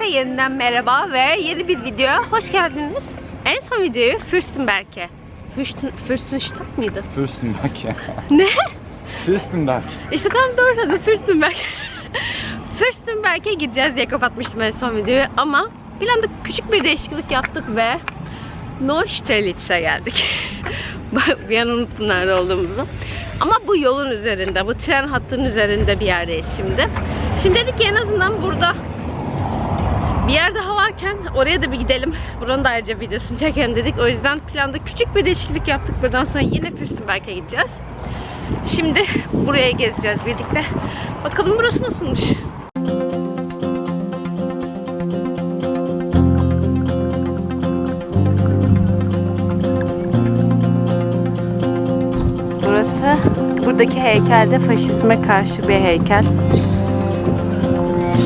Herkese yeniden merhaba ve yeni bir videoya hoş geldiniz. En son videoyu Fürstenberg'e. Fürsten, Fürstenstadt mıydı? Fürstenberg ya. Ne? Fürstenberg. İşte tam doğru söyledim Fürstenberg. Fürstenberg'e gideceğiz diye kapatmıştım en son videoyu ama bir anda küçük bir değişiklik yaptık ve Neustrelitz'e geldik. bir an unuttum nerede olduğumuzu. Ama bu yolun üzerinde, bu tren hattının üzerinde bir yerdeyiz şimdi. Şimdi dedik ki en azından burada bir yer daha varken oraya da bir gidelim. Buranın da ayrıca videosunu çekelim dedik. O yüzden planda küçük bir değişiklik yaptık. Buradan sonra yine Fürstenberg'e gideceğiz. Şimdi buraya gezeceğiz birlikte. Bakalım burası nasılmış. Burası buradaki heykelde faşizme karşı bir heykel.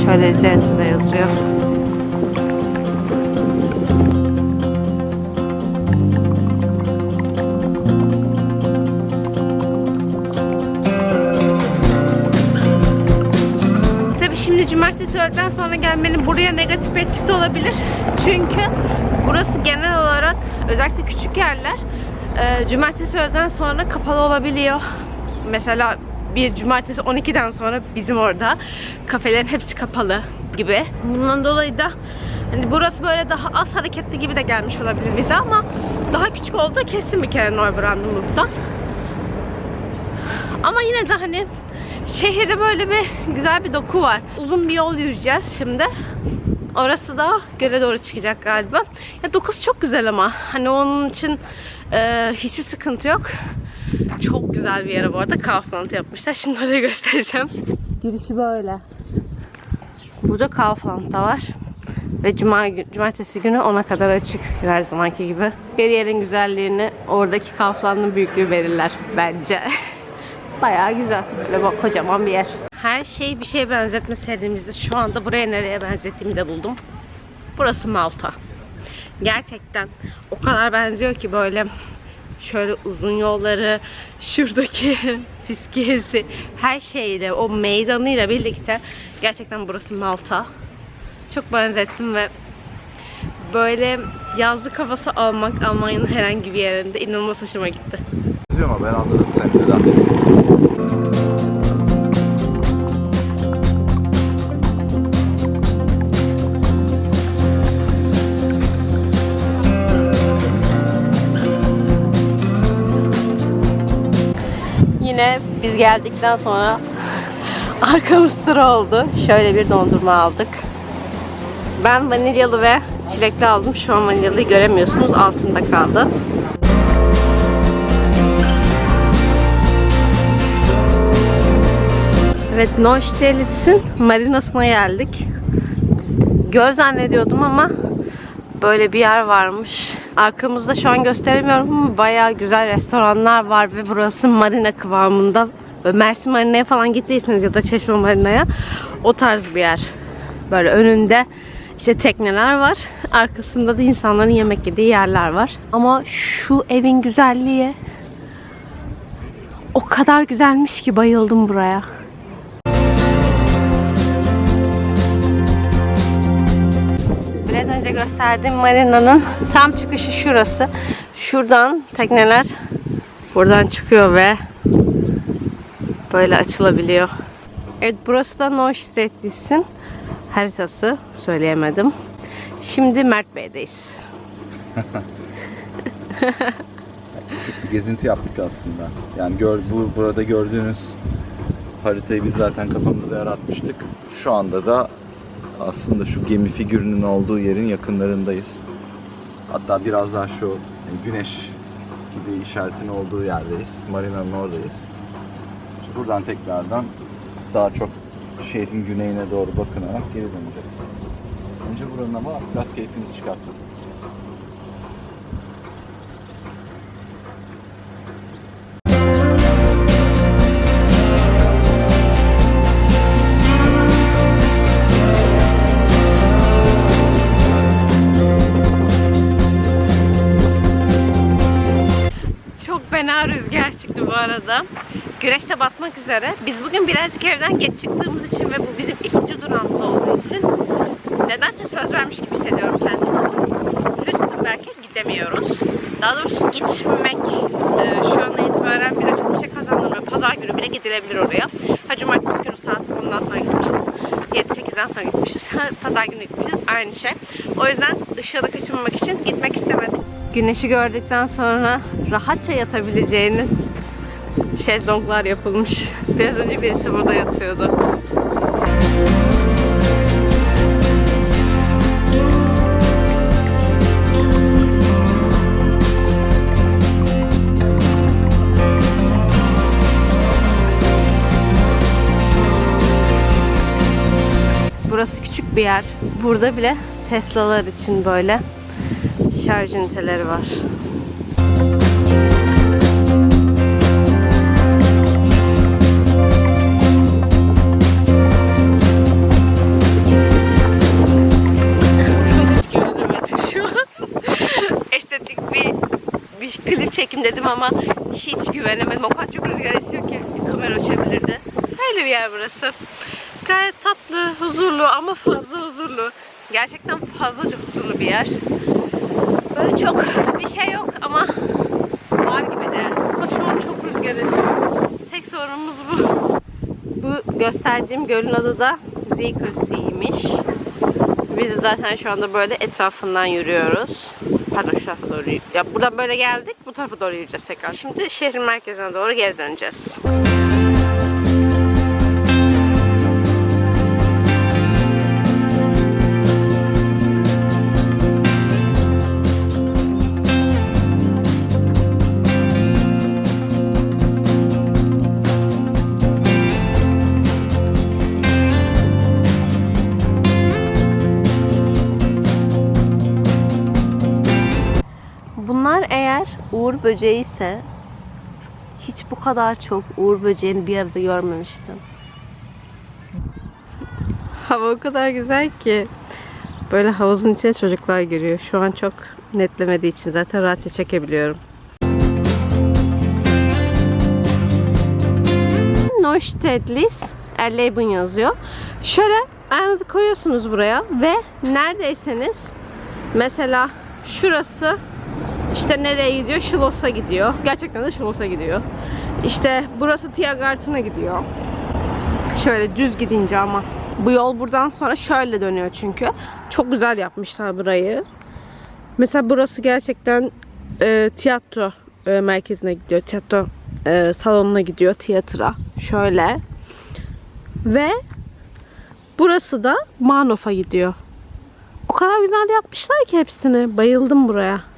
Şöyle üzerinde de yazıyor. Şimdi cumartesi öğleden sonra gelmenin buraya negatif etkisi olabilir. Çünkü burası genel olarak özellikle küçük yerler e, cumartesi öğleden sonra kapalı olabiliyor. Mesela bir cumartesi 12'den sonra bizim orada kafelerin hepsi kapalı gibi. Bundan dolayı da hani burası böyle daha az hareketli gibi de gelmiş olabilir bize ama daha küçük olduğu kesin bir kere Neubrandenburg'dan. Ama yine de hani şehirde böyle bir güzel bir doku var. Uzun bir yol yürüyeceğiz şimdi. Orası da göle doğru çıkacak galiba. Ya dokusu çok güzel ama hani onun için e, hiçbir sıkıntı yok. Çok güzel bir yere bu arada. Kaufland yapmışlar. Şimdi orayı göstereceğim. Girişi böyle. Burada Kaufland da var. Ve cuma, cumartesi günü ona kadar açık her zamanki gibi. Bir yerin güzelliğini oradaki Kaufland'ın büyüklüğü verirler bence. Bayağı güzel. Böyle bak kocaman bir yer. Her şeyi bir şeye benzetme serimizde şu anda buraya nereye benzettiğimi de buldum. Burası Malta. Gerçekten o kadar benziyor ki böyle şöyle uzun yolları, şuradaki fiskiyesi, her şeyle, o meydanıyla birlikte gerçekten burası Malta. Çok benzettim ve böyle yazlık havası almak Almanya'nın herhangi bir yerinde inanılmaz hoşuma gitti. Ama ben anladım sen neden. Yine biz geldikten sonra arkamız sıra oldu. Şöyle bir dondurma aldık. Ben vanilyalı ve çilekli aldım. Şu an vanilyalıyı göremiyorsunuz. Altında kaldı. Evet, Neustrelitz'in marinasına geldik. Göl zannediyordum ama böyle bir yer varmış. Arkamızda şu an gösteremiyorum ama bayağı güzel restoranlar var ve burası marina kıvamında. Böyle Mersin Marina'ya falan gittiyseniz ya da Çeşme Marina'ya o tarz bir yer. Böyle önünde işte tekneler var. Arkasında da insanların yemek yediği yerler var. Ama şu evin güzelliği o kadar güzelmiş ki bayıldım buraya. Önce gösterdiğim marinanın tam çıkışı şurası. Şuradan tekneler buradan çıkıyor ve böyle açılabiliyor. Evet burası da Neustädt'in haritası. Söyleyemedim. Şimdi Mert Bey'deyiz. Küçük bir gezinti yaptık aslında. Yani gör, bu burada gördüğünüz haritayı biz zaten kafamızda yaratmıştık. Şu anda da aslında şu gemi figürünün olduğu yerin yakınlarındayız. Hatta biraz daha şu güneş gibi işaretin olduğu yerdeyiz. Marina'nın oradayız. Buradan tekrardan daha çok şehrin güneyine doğru bakınarak geri döneceğiz. Önce buranın ama biraz keyfini çıkarttık. Fena rüzgar çıktı bu arada. Güneş de batmak üzere. Biz bugün birazcık evden geç çıktığımız için ve bu bizim ikinci durağımız olduğu için nedense söz vermiş gibi hissediyorum kendimi. Fürstenberg'e gidemiyoruz. Daha doğrusu gitmek e, şu anda itibaren bile çok bir şey kazandırmıyor. Pazar günü bile gidilebilir oraya. Ha cumartesi günü saat 10'dan sonra gitmişiz. 7-8'den sonra gitmişiz. Pazar günü gitmişiz. Aynı şey. O yüzden ışığı da kaçırmamak için gitmek istemedik. Güneşi gördükten sonra rahatça yatabileceğiniz şezlonglar yapılmış. Biraz önce birisi burada yatıyordu. Burası küçük bir yer. Burada bile Tesla'lar için böyle şarj üniteleri var. Estetik bir bir klip çekim dedim ama hiç güvenemedim. O kadar çok rüzgar esiyor ki kamera uçabilirdi. Öyle bir yer burası. Gayet tatlı, huzurlu ama fazla huzurlu. Gerçekten fazlaca huzurlu bir yer. Böyle çok bir şey yok ama var gibi de. Ama şu an çok rüzgar esiyor. Tek sorunumuz bu. Bu gösterdiğim gölün adı da Zikersey'miş. Biz de zaten şu anda böyle etrafından yürüyoruz. Pardon şu tarafa doğru ya buradan böyle geldik. Bu tarafa doğru yürüyeceğiz tekrar. Şimdi şehrin merkezine doğru geri döneceğiz. Bunlar uğur böceği ise hiç bu kadar çok uğur böceğini bir arada görmemiştim. Hava o kadar güzel ki böyle havuzun içine çocuklar giriyor. Şu an çok netlemediği için zaten rahatça çekebiliyorum. Neustädtlis Erleben yazıyor. Şöyle ayağınızı koyuyorsunuz buraya ve neredeyseniz mesela şurası işte nereye gidiyor? Şilos'a gidiyor. Gerçekten de Şilos'a gidiyor. İşte burası Tiergarten'a gidiyor. Şöyle düz gidince ama. Bu yol buradan sonra şöyle dönüyor çünkü. Çok güzel yapmışlar burayı. Mesela burası gerçekten e, tiyatro e, merkezine gidiyor. Tiyatro e, salonuna gidiyor. Tiyatra. Şöyle. Ve burası da Manof'a gidiyor. O kadar güzel yapmışlar ki hepsini. Bayıldım buraya.